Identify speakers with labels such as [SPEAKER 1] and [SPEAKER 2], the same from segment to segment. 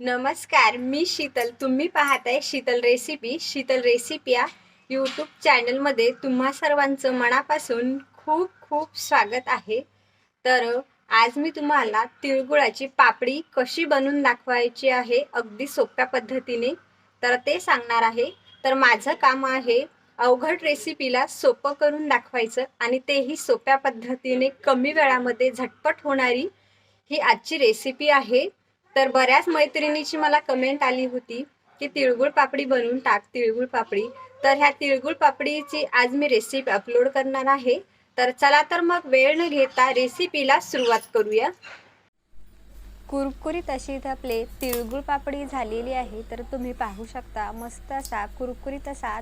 [SPEAKER 1] नमस्कार मी शीतल. तुम्ही पाहताय शीतल रेसिपी. शीतल रेसिपी या यूट्यूब चॅनलमध्ये तुम्हा सर्वांचं मनापासून खूप खूप स्वागत आहे. तर आज मी तुम्हाला तिळगुळाची पापडी कशी बनवून दाखवायची आहे अगदी सोप्या पद्धतीने. तर ते सांगणार आहे. तर माझं काम आहे अवघड रेसिपीला सोपं करून दाखवायचं आणि तेही सोप्या पद्धतीने कमी वेळामध्ये झटपट होणारी ही आजची रेसिपी आहे. तर बऱ्याच मैत्रिणीची मला कमेंट आली होती की तिळगुळ पापडी बनवून टाक तिळगुळ पापडी. तर ह्या तिळगुळ पापडीची आज मी रेसिपी अपलोड करणार आहे. तर चला तर मग वेळ न घेता रेसिपीला सुरुवात करूया. कुरकुरीत अशी इथं आपले तिळगुळ पापडी झालेली आहे. तर तुम्ही पाहू शकता मस्त असा कुरकुरीत असा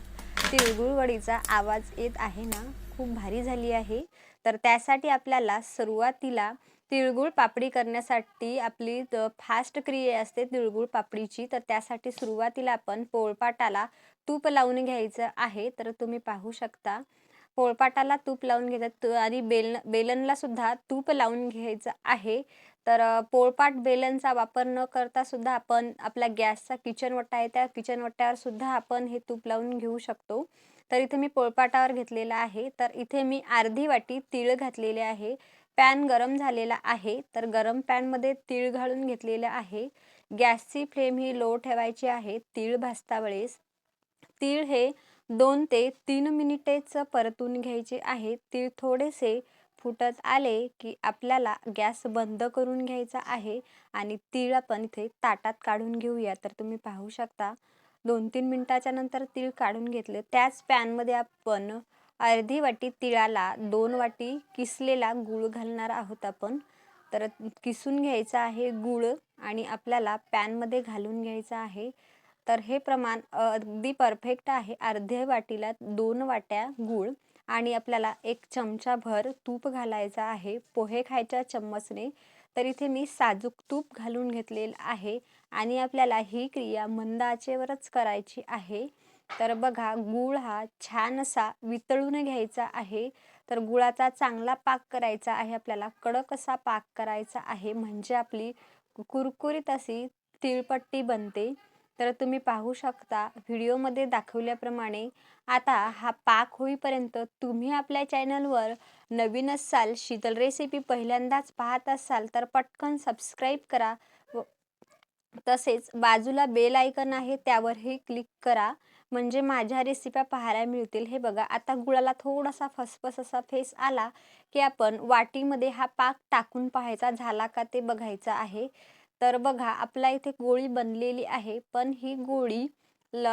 [SPEAKER 1] तिळगुळ वडीचा आवाज येत आहे ना? खूप भारी झाली आहे. तर त्यासाठी आपल्याला सुरुवातीला तिळगुळ पापडी करण्यासाठी आपली फास्ट क्रिया असते तिळगुळ पापडीची. तर त्यासाठी सुरुवातीला आपण पोळपाटाला तूप लावून घ्यायचं आहे. तर तुम्ही पाहू शकता. पोळपाटाला तूप लावून घ्यायचं आणि बेल बेलनला सुद्धा तूप लावून घ्यायचं आहे. तर पोळपाट बेलनचा वापर न करता सुद्धा आपण आपल्या गॅसचा किचन वट्टा आहे. त्या किचन वट्ट्यावर सुद्धा आपण हे तूप लावून घेऊ शकतो. तर इथे मी पोळपाटावर घेतलेला आहे. तर इथे मी अर्धी वाटी तीळ घातलेले आहे. पॅन गरम झालेला आहे. तर गरम पॅनमध्ये तीळ घालून घेतलेलं आहे. गॅसची फ्लेम ही लो ठेवायची आहे. तीळ भाजता वेळेस तीळ हे दोन ते तीन मिनिटेच परतून घ्यायचे आहे. तीळ थोडेसे फुटत आले की आपल्याला गॅस बंद करून घ्यायचा आहे आणि तीळ आपण इथे ताटात काढून घेऊया. तर तुम्ही पाहू शकता दोन तीन मिनटाच्या नंतर तीळ काढून घेतले. त्याच पॅनमध्ये आपण अर्धी वाटी तिळाला दोन वाटी किसलेला गूळ घालणार आहोत आपण. तर किसून घ्यायचा आहे गूळ आणि आपल्याला पॅनमध्ये घालून घ्यायचं आहे. तर हे प्रमाण अगदी परफेक्ट आहे. अर्ध्या वाटीला दोन वाट्या गूळ आणि आपल्याला एक चमचाभर तूप घालायचा आहे. पोहे खायच्या चम्मचने. तर इथे मी साजूक तूप घालून घेतलेलं आहे आणि आपल्याला ही क्रिया मंद आचेवरच करायची आहे. तर बघा गूळ हा छान असा वितळून घ्यायचा आहे. तर गुळाचा चांगला पाक करायचा आहे आपल्याला कडक असा पाक करायचा आहे. म्हणजे आपली कुरकुरीत अशी तिळपट्टी बनते. तर तुम्ही पाहू शकता व्हिडिओमध्ये दाखवल्याप्रमाणे आता हा पाक होईपर्यंत तुम्ही आपल्या चॅनलवर नवीन असाल शीतल रेसिपी पहिल्यांदाच पाहत असाल तर पटकन सबस्क्राईब करा. तसेच बाजूला बेल आयकन आहे त्यावरही क्लिक करा. म्हणजे माझ्या रेसिप्या पाहायला मिळतील. हे बघा आता गुळाला थोडासा फसफस असा फेस आला की आपण वाटीमध्ये हा पाक टाकून पाहायचा झाला का ते बघायचं आहे. तर बघा आपला इथे गोळी बनलेली आहे पण ही गोळी ल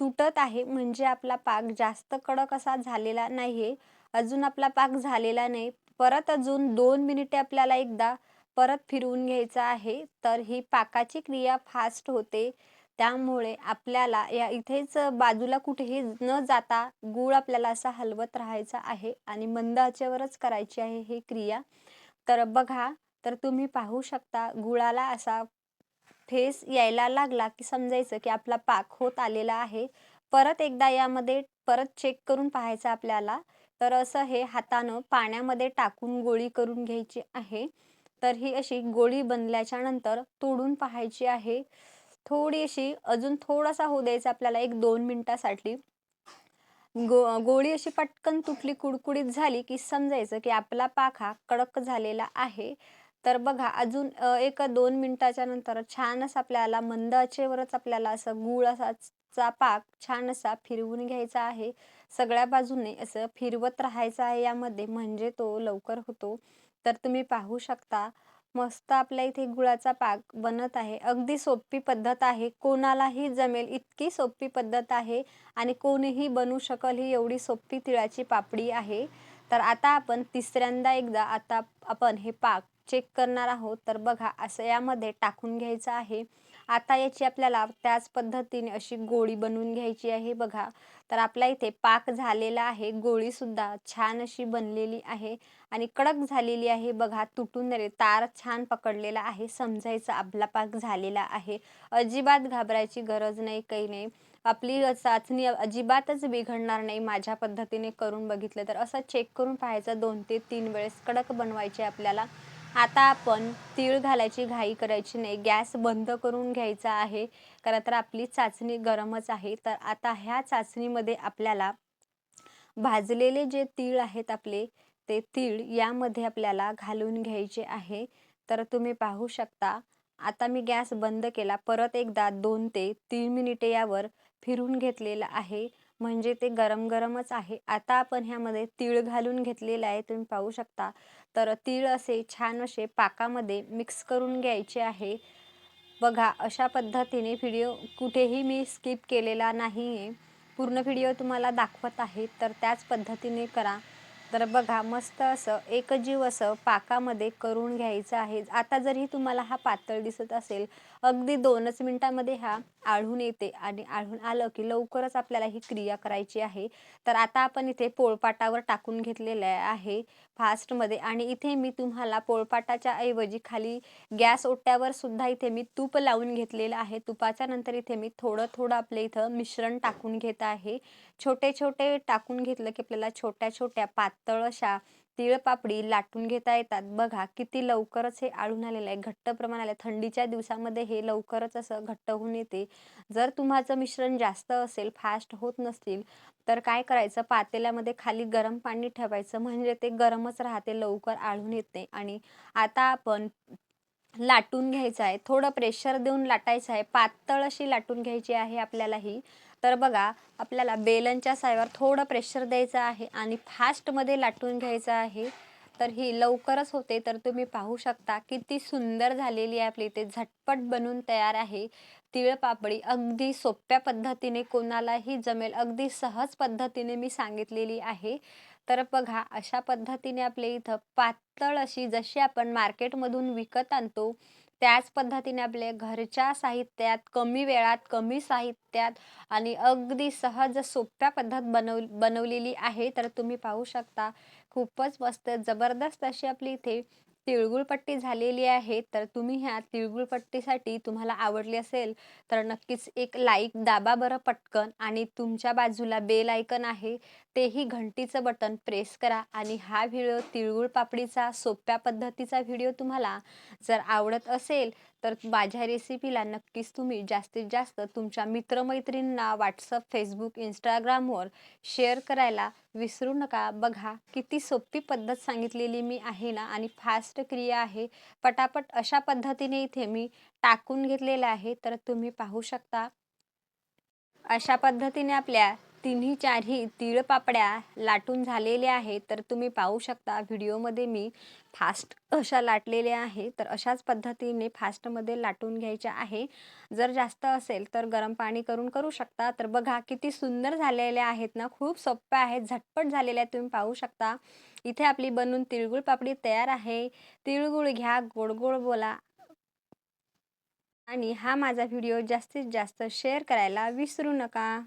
[SPEAKER 1] तुटत आहे. म्हणजे आपला पाक जास्त कडक असा झालेला नाही अजून आपला पाक झालेला नाही. परत अजून दोन मिनिटे आपल्याला एकदा परत फिरवून घ्यायचं आहे तर ही पाकाची क्रिया फास्ट होते. त्यामुळे आपल्याला या इथेच बाजूला कुठेही न जाता गूळ आपल्याला असा हलवत राहायचा आहे आणि मंद आचेवरच करायची आहे ही क्रिया. तर बघा तर तुम्ही पाहू शकता गुळाला असा फेस यायला लागला की समजायचं की आपला पाक होत आलेला आहे. परत एकदा यामध्ये परत चेक करून पाहायचं आपल्याला. तर असं हे हातानं पाण्यामध्ये टाकून गोळी करून घ्यायची आहे. तर ही अशी गोळी बनल्याच्या नंतर तोडून पाहायची आहे. थोडी अशी अजून थोडासा होऊ द्यायचा आपल्याला एक दोन मिनिटासाठी. गो गोळी अशी पटकन तुटली कुडकुडीत झाली की समजायचं की आपला पाक हा कडक झालेला आहे. तर बघा अजून एक दोन मिनिटाच्या नंतर छान असं आपल्याला मंद आचेवरच आपल्याला असं गुळ असा पाक छान असा फिरवून घ्यायचा आहे. सगळ्या बाजूने असं फिरवत राहायचं आहे यामध्ये. म्हणजे तो लवकर होतो. तर तुम्ही पाहू शकता मस्त आपल्या इथे गुळाचा पाक बनत आहे. अगदी सोपी पद्धत आहे. कोणालाही जमेल इतकी सोपी पद्धत आहे आणि कोणीही बनवू शकल ही एवढी सोपी तिळाची पापडी आहे. तर आता आपण तिसऱ्यांदा एकदा आता आपण हे पाक चेक करणार आहोत. तर बघा असं यामध्ये टाकून घ्यायचं आहे. आता याची आपल्याला त्याच पद्धतीने अशी गोळी बनवून घ्यायची आहे बघा. तर आपल्या इथे पाक झालेला आहे गोळी सुद्धा छान अशी बनलेली आहे आणि कडक झालेली आहे बघा तुटून रे तार छान पकडलेला आहे समजायचं आपला पाक झालेला आहे. अजिबात घाबरायची गरज नाही काही नाही. आपली चाचणी अजिबातच बिघडणार नाही माझ्या पद्धतीने करून बघितलं तर. असं चेक करून पाहायचं दोन ते तीन वेळेस कडक बनवायचे आपल्याला. आता आपण तीळ घालायची घाई करायची नाही. गॅस बंद करून घ्यायचा आहे. कारण तर आपली चाचणी गरमच आहे. तर आता ह्या चाचणीमध्ये आपल्याला भाजलेले जे तीळ आहेत आपले ते तीळ यामध्ये आपल्याला घालून घ्यायचे आहे. तर तुम्ही पाहू शकता आता मी गॅस बंद केला. परत एकदा दोन ते तीन मिनिटे यावर फिरून घेतलेलं आहे. म्हणजे ते गरम गरमच आहे. आता आपण ह्यामध्ये तीळ घालून घेतलेलं आहे तुम्ही पाहू शकता. तर तीळ असे छान असे पाकामध्ये मिक्स करून घ्यायचे आहे. बघा अशा पद्धतीने व्हिडिओ कुठेही मी स्किप केलेला नाही आहे पूर्ण व्हिडिओ तुम्हाला दाखवत आहे तर त्याच पद्धतीने करा. तर बघा मस्त असं एकजीव असं पाकामध्ये करून घ्यायचं आहे. आता जरी तुम्हाला हा पातळ दिसत असेल अगदी दोनच मिनटामध्ये हा आढळून येते आणि आढळून आलं की लवकरच आपल्याला ही क्रिया करायची आहे. तर आता आपण इथे पोळपाटावर टाकून घेतलेलं आहे फास्टमध्ये आणि इथे मी तुम्हाला पोळपाटाच्या ऐवजी खाली गॅस ओट्यावर सुद्धा इथे मी तूप लावून घेतलेलं आहे. तुपाच्या नंतर इथे मी थोडं थोडं आपल्या इथं मिश्रण टाकून घेत आहे. छोटे छोटे टाकून घेतलं की आपल्याला छोट्या छोट्या पात तळशा तिळपापडी लाटून घेता येतात. बघा किती लवकरच हे आळून आलेलं आहे. घट्ट प्रमाण आलं थंडीच्या दिवसामध्ये हे लवकरच असं घट्ट होऊन येते. जर तुम्हाचं मिश्रण जास्त असेल फास्ट होत नसतील तर काय करायचं? पातेल्यामध्ये खाली गरम पाणी ठेवायचं. म्हणजे ते गरमच राहते लवकर आळून येते. आणि आता आपण लाटून घ्यायचं आहे. थोडं प्रेशर देऊन लाटायचं आहे. पातळ अशी लाटून घ्यायची आहे आपल्याला ही तर बघा आपल्याला बेलनच्या सायवर थोडं प्रेशर द्यायचं आहे आणि फास्टमध्ये लाटून घ्यायचं आहे. तर ही लवकरच होते. तर तुम्ही पाहू शकता किती सुंदर झालेली आहे आपली इथे. झटपट बनून तयार आहे. तिळ पापडी अगदी सोप्या पद्धतीने कोणालाही जमेल. अगदी सहज पद्धतीने मी सांगितलेली आहे. तर बघा अशा पद्धतीने आपल्या इथं पातळ अशी जशी आपण मार्केटमधून विकत आणतो त्याच पद्धतीने आपल्या घरच्या साहित्यात कमी वेळात कमी साहित्यात आणि अगदी सहज सोप्या पद्धत बनव बनवलेली आहे. तर तुम्ही पाहू शकता खूपच मस्त जबरदस्त अशी आपली इथे तिळगुळपट्टी झालेली आहे. तर तुम्ही ह्या तिळगुळपट्टीसाठी तुम्हाला आवडली असेल तर नक्कीच एक लाईक दाबा बरं पटकन. आणि तुमच्या बाजूला बेल आयकन आहे तेही घंटीचं बटन प्रेस करा आणि हा व्हिडिओ तिळगुळ पापडीचा सोप्या पद्धतीचा व्हिडिओ तुम्हाला जर आवडत असेल तर माझ्या रेसिपीला नक्कीच तुम्ही जास्तीत जास्त तुमच्या मित्रमैत्रिणींना व्हॉट्सअप फेसबुक इंस्टाग्रामवर शेअर करायला विसरू नका. बघा किती सोपी पद्धत सांगितलेली मी आहे ना आणि फास्ट क्रिया आहे. पटापट अशा पद्धतीने इथे मी टाकून घेतलेलं आहे. तर तुम्ही पाहू शकता. अशा पद्धतीने आपल्या तिन्ही चारही तिळपापड्या लाटून झालेल्या आहेत तर तुम्ही पाहू शकता व्हिडिओमध्ये मी फास्ट अशा लाटलेल्या आहे. तर अशाच पद्धतीने फास्टमध्ये लाटून घ्यायच्या आहे. जर जास्त असेल तर गरम पाणी करून करू शकता. तर बघा किती सुंदर झालेल्या आहेत ना. खूप सोप्या आहेत झटपट झालेल्या तुम्ही पाहू शकता. इथे आपली बनून तिळगुळ पापडी तयार आहे. तिळगुळ घ्या गोड गोड बोला. आणि हा माझा व्हिडिओ जास्तीत जास्त शेअर करायला विसरू नका.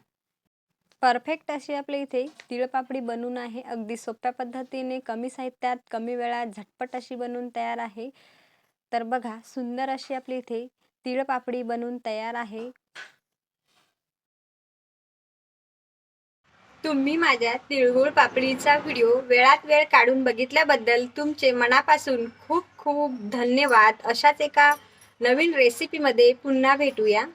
[SPEAKER 1] परफेक्ट अशी आपल्या इथे तिळपापडी बनून आहे. अगदी सोप्या पद्धतीने कमी साहित्यात कमी वेळात झटपट अशी बनून तयार आहे. तर बघा सुंदर अशी आपली इथे तिळपापडी बनवून तयार आहे. तुम्ही माझ्या तिळगुळ पापडीचा व्हिडिओ वेळात वेळ काढून बघितल्याबद्दल तुमचे मनापासून खूप खूप धन्यवाद. अशाच एका नवीन रेसिपीमध्ये पुन्हा भेटूया.